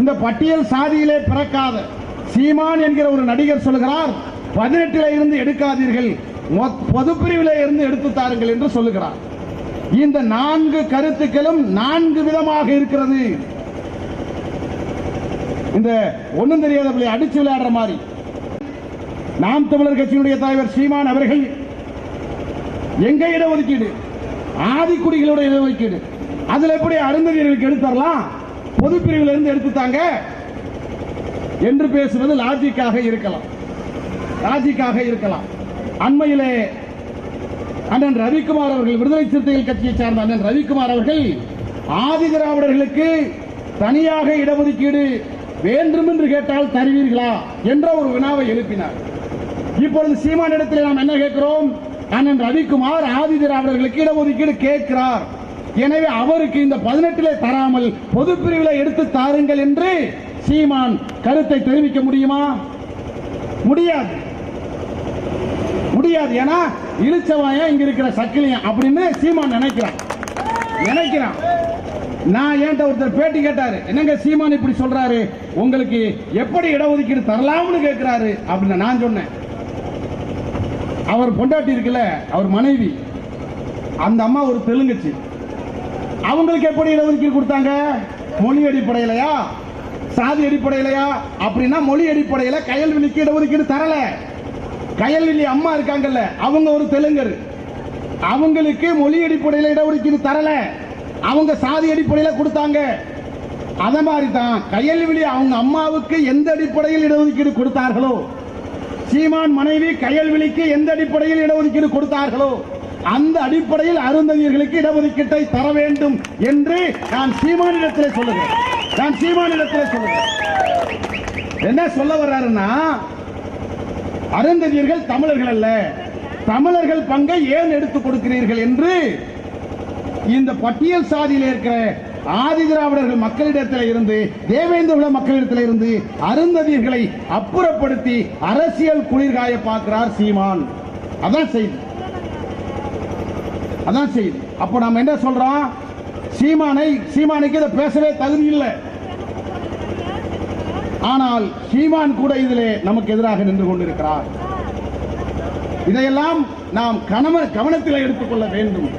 இந்த பட்டியல் சாதியிலே பிறக்காத சீமான் என்கிற ஒரு நடிகர் சொல்கிறார் பதினெட்டில இருந்து எடுக்காதீர்கள் பொது பொதுப்பிரிவிலே இருந்து எடுத்து தாருங்கள் என்று சொல்லுகிறார். இந்த நான்கு கருத்துக்களும் நான்கு விதமாக இருக்கிறது. இந்த ஒண்ணும் தெரியாத பிள்ளை அடிச்சு விளையாடுற மாதிரி. நாம் தமிழர் கட்சியினுடைய தலைவர் சீமான் அவர்கள் எங்க இடஒதுக்கீடு? ஆதிக்குடிகளோட இடஒதுக்கீடு. அதுல எப்படி அருந்ததியர்களுக்கு எடுத்துடலாம் பொது பிரிவில் இருந்து எடுத்துட்டாங்க என்று பேசுவது லாஜிக்காக இருக்கலாம். லாஜிக்காக இருக்கலாம். அண்மையிலே அண்ணன் ரவிக்குமார் அவர்கள் விடுதலை சிறுத்தைகள் கட்சியை சார்ந்த அண்ணன் ரவிக்குமார் அவர்கள் ஆதி திராவிடர்களுக்கு தனியாக இடஒதுக்கீடு வேண்டும் என்று கேட்டால் தருவீர்களா என்ற ஒரு வினாவை எழுப்பினார். இப்பொழுது சீமான் இடத்தில் நாம் என்ன கேட்கிறோம்? அண்ணன் ரவிக்குமார் ஆதி திராவிடர்களுக்கு இடஒதுக்கீடு கேட்கிறார். எனவே அவருக்கு இந்த பதினெட்டிலே தராமல் பொது பிரிவில் எடுத்து தாருங்கள் என்று சீமான் கருத்தை தெரிவிக்க முடியுமா? முடியாது. முடியாது. ஏன்னா இழிச்சவாயம் இங்க இருக்கிற சக்கிலியம் அப்படின்னு சீமான் நினைக்கிறான். நினைக்கிறான். நான் ஏன்ட்ட ஒருத்தர் பேட்டி கேட்டாரு. என்னங்க சீமான் இப்படி சொல்றாரு? உங்களுக்கு எப்படி இடஒதுக்கீடு தரலாம்னு கேட்கிறாரு அப்படின்னு நான் சொன்னேன். அவர் பொண்டாட்டி இருக்குல்ல அவர் மனைவி. அந்த அம்மா ஒரு தெலுங்குச்சி. அவங்களுக்கு எப்படி இடஒதுக்கீடு கொடுத்தாங்க? மொழி அடிப்படையிலையா? சாதி அடிப்படையிலையா? அப்படின்னா மொழி அடிப்படையில கயல்விழிக்கு இடஒதுக்கீடு தரல. கயல்விழி அம்மா இருக்காங்கல்ல அவங்க ஒரு தெலுங்கர். அவங்களுக்கு மொழி அடிப்படையில் இடஒதுக்கீடு தரல. அவங்க சாதி அடிப்படையில் கொடுத்தாங்க. அத மாதிரி தான் கயல்விழி அவங்க அம்மாவுக்கு எந்த அடிப்படையில் இடஒதுக்கீடு கொடுத்தார்களோ? சீமான் மனைவி கயல்விழிக்கு எந்த அடிப்படையில் இடஒதுக்கீடு கொடுத்தார்களோ? அந்த அடிப்படையில் அருந்ததியர்களுக்கு இடஒதுக்கீட்டை தர வேண்டும் என்று நான் சீமானிடத்திலே சொல்லுகிறேன். நான் சீமானிடத்திலே சொல்லுகிறேன். என்ன சொல்ல வர்றாருன்னா அருந்ததியர்கள் தமிழர்கள் அல்ல. தமிழர்கள் பங்கை ஏன் எடுத்துக் கொடுக்கிறீர்கள் என்று இந்த பட்டியல் சாதியில் இருக்கிற ஆதி திராவிடர்கள் மக்களிடத்தில் இருந்து தேவேந்திரகுல மக்களிடத்தில் இருந்து அருந்ததியர்களை அப்புறப்படுத்தி அரசியல் குளிர்காய பார்க்கிறார் சீமான். அதான் செய்தி. அதான் செய்யுது அப்ப நாம என்ன சொல்றோம்? சீமானை சீமானுக்கு இதை பேசவே தகுதி இல்லை. ஆனால் சீமான் கூட இதிலே நமக்கு எதிராக நின்று கொண்டிருக்கிறார். இதையெல்லாம் நாம் கணவன் கவனத்தில் எடுத்துக்கொள்ள வேண்டும்.